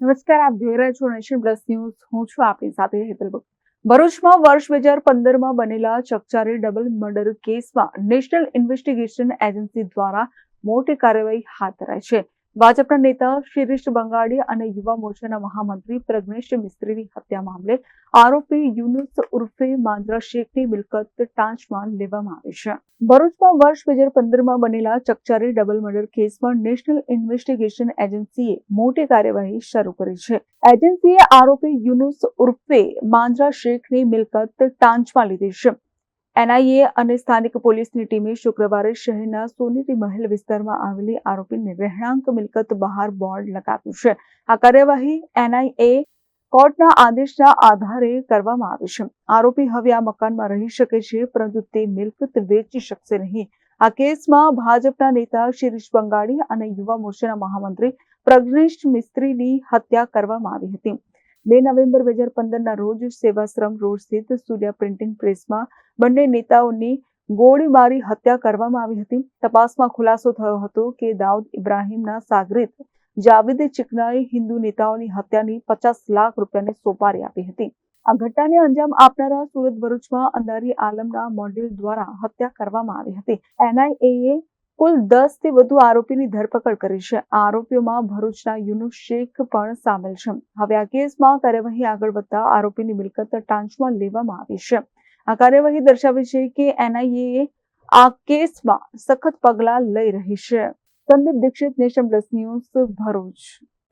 નમસ્કાર, આપ જોઈ રહ્યા છો નેશન પ્લસ ન્યૂઝ હું છું આપની સાથે હેતલ. ભરૂચમાં વર્ષ બે હજાર પંદરમાં બનેલા ચકચારી ડબલ મર્ડર કેસમાં નેશનલ ઇન્વેસ્ટિગેશન એજન્સી દ્વારા મોટી કાર્યવાહી હાથ ધરાઈ છે ભાજપના નેતા શિરીષ બંગાળી અને યુવા મોરચાના મહામંત્રી પ્રજ્ઞેશ મિસ્ત્રીની હત્યા મામલે આરોપી યુનુસ ઉર્ફે માંજરા શેખની મિલકત ટાંચમાં લેવામાં આવી છે. ભરૂચમાં વર્ષ બે હજાર પંદરમાં બનેલા ચકચારી ડબલ મર્ડર કેસમાં નેશનલ ઇન્વેસ્ટિગેશન એજન્સીએ મોટી કાર્યવાહી શરૂ કરી છે. એજન્સીએ આરોપી યુનુસ ઉર્ફે માંજરા શેખની મિલકત ટાંચમાં લીધી છે. એનઆઈએ અને સ્થાનિક પોલીસની ટીમે શુક્રવારે શહેરના સોનેરી મહેલ વિસ્તારમાં આવેલી આરોપીને રહેણાંક મિલકત બહાર બોર્ડ લગાવ્યું છે. આ કાર્યવાહી એનઆઈએ કોર્ટના આદેશના આધારે કરવામાં આવી છે. આરોપી હવે આ મકાનમાં રહી શકે છે, પરંતુ તે મિલકત વેચી શકશે નહીં. આ કેસમાં ભાજપના નેતા શિરીષ બંગાડી અને યુવા મોરચાના મહામંત્રી પ્રજ્ઞેશ મિસ્ત્રીની હત્યા કરવામાં આવી હતી. બે નવેમ્બર બે હજાર પંદરના રોજ સેવાશ્રમ રોડ સ્થિત સૂર્યા પ્રિન્ટિંગ પ્રેસમાં બંને નેતાઓની ગોળી હત્યા કરવામાં આવી હતી. તપાસમાં ખુલાસો થયો હતો કે દાઉદ ઇબ્રાહીમના સાગરીત જાવેદ ચિકનાએ હિન્દુ નેતાઓની હત્યાની પચાસ લાખ રૂપિયાની સોપારી આપી હતી. આ ઘટનાને અંજામ આપનારા સુરત ભરૂચમાં અંધારી આલમના મોડ્યુલ દ્વારા હત્યા કરવામાં આવી હતી. એનઆઈએએ કુલ દસથી વધુ આરોપીની ધરપકડ કરી છે. આરોપીઓમાં ભરૂચના યુનુસ શેખ પણ સામેલ છે. હવે આ કેસમાં કાર્યવાહી આગળ વધતા આરોપીની મિલકત ટાંચમાં લેવામાં આવી છે. આ કાર્યવાહી દર્શાવે છે કે એનઆઈએ આ કેસમાં સખત પગલાં લઈ રહી છે. Sandeep Dixit nation plus news Bharuch.